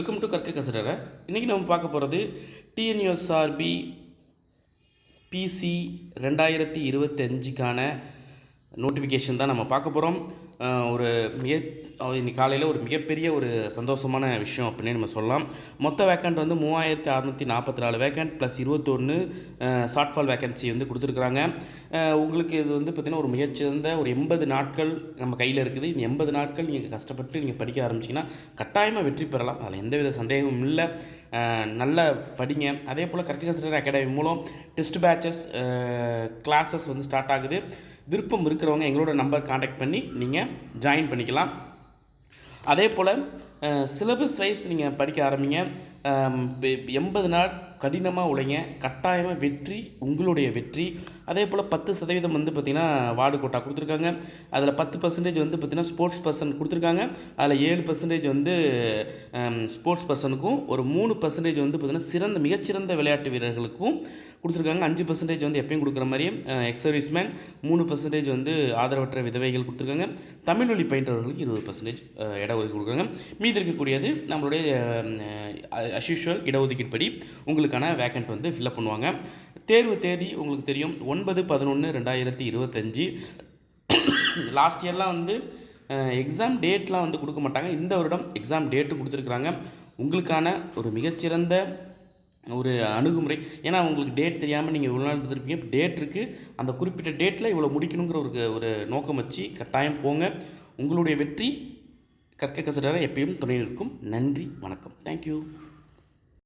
Welcome to கற்க கசடரை இன்றைக்கி நம்ம பார்க்க போகிறது டிஎன்யூஎஸ்ஆர்பி பிசி ரெண்டாயிரத்தி இருபத்தஞ்சுக்கான நோட்டிஃபிகேஷன் தான் நம்ம பார்க்க போகிறோம் ஒரு மிக இன்னைக்கு காலையில் ஒரு மிகப்பெரிய ஒரு சந்தோஷமான விஷயம் அப்படின்னு நம்ம சொல்லலாம். மொத்த வேக்கண்ட் வந்து மூவாயிரத்தி அறநூற்றி நாற்பத்தி நாலு வேக்கண்ட் ப்ளஸ் இருபத்தொன்று ஷார்ட்ஃபால் வேக்கன்சி வந்து கொடுத்துருக்குறாங்க. உங்களுக்கு இது வந்து பார்த்திங்கன்னா ஒரு மிகச்சிறந்த ஒரு எண்பது நாட்கள் நம்ம கையில் இருக்குது. இந்த எண்பது நாட்கள் நீங்கள் கஷ்டப்பட்டு நீங்கள் படிக்க ஆரம்பிச்சிங்கன்னா கட்டாயமாக வெற்றி பெறலாம். அதில் எந்தவித சந்தேகமும் இல்லை. நல்லா படிங்க. அதே போல் கர்த்திகா கன்சிடர் அகாடமி மூலம் டெஸ்ட் பேட்சஸ் கிளாஸஸ் வந்து ஸ்டார்ட் ஆகுது. விருப்பம் இருக்கிறவங்க எங்களோட நம்பர் காண்டாக்ட் பண்ணி நீங்கள் ஜாயின் பண்ணிக்கலாம். அதே போல் சிலபஸ் வைஸ் நீங்கள் படிக்க ஆரம்பிங்க. எண்பது நாள் கடினமாக உழைங்க கட்டாயமாக வெற்றி உங்களுடைய வெற்றி. அதே போல் பத்து சதவீதம் வந்து பார்த்திங்கன்னா வார்டு கோட்டா கொடுத்துருக்காங்க. அதில் பத்து பர்சன்டேஜ் வந்து பார்த்திங்கன்னா ஸ்போர்ட்ஸ் பர்சன் கொடுத்துருக்காங்க. அதில் ஏழு பர்சன்டேஜ் வந்து ஸ்போர்ட்ஸ் பர்சனுக்கும் ஒரு மூணு பர்சன்டேஜ் வந்து பார்த்திங்கன்னா சிறந்த மிகச்சிறந்த விளையாட்டு வீரர்களுக்கும் கொடுத்துருக்காங்க. அஞ்சு பர்சன்டேஜ் வந்து எப்பயும் கொடுக்குற மாதிரியும் எக்ஸ் சர்வீஸ்மேன் மூணு பர்சன்டேஜ் வந்து ஆதரவற்ற விதவைகள் கொடுத்துருக்காங்க. தமிழ் வழி பயின்றவர்களுக்கு இருபது பர்சன்டேஜ் இடஒதுக்கீடு கொடுக்குறாங்க. மீதி இருக்கக்கூடியது நம்மளுடைய அஸ்யூஷுவல் இடஒதுக்கீடு படி உங்களுக்கு உங்களுக்கான வேக்கண்ட் வந்து ஃபில்அப் பண்ணுவாங்க. தேர்வு தேதி உங்களுக்கு தெரியும் ஒன்பது பதினொன்று ரெண்டாயிரத்தி இருபத்தஞ்சி. லாஸ்ட் இயர்லாம் வந்து எக்ஸாம் டேட்லாம் வந்து கொடுக்க மாட்டாங்க. இந்த வருடம் எக்ஸாம் டேட்டும் கொடுத்துருக்குறாங்க. உங்களுக்கான ஒரு மிகச்சிறந்த ஒரு அணுகுமுறை. ஏன்னா உங்களுக்கு டேட் தெரியாமல் நீங்கள் இவ்வளோ நாள் இருந்திருப்பீங்க. டேட் இருக்குது அந்த குறிப்பிட்ட டேட்டில் இவ்வளோ முடிக்கணுங்கிற ஒரு ஒரு நோக்கம் வச்சு கட்டாயம் போங்க. உங்களுடைய வெற்றி கற்க கசடரை எப்பயும் துணை நிற்கும். நன்றி வணக்கம். தேங்க்யூ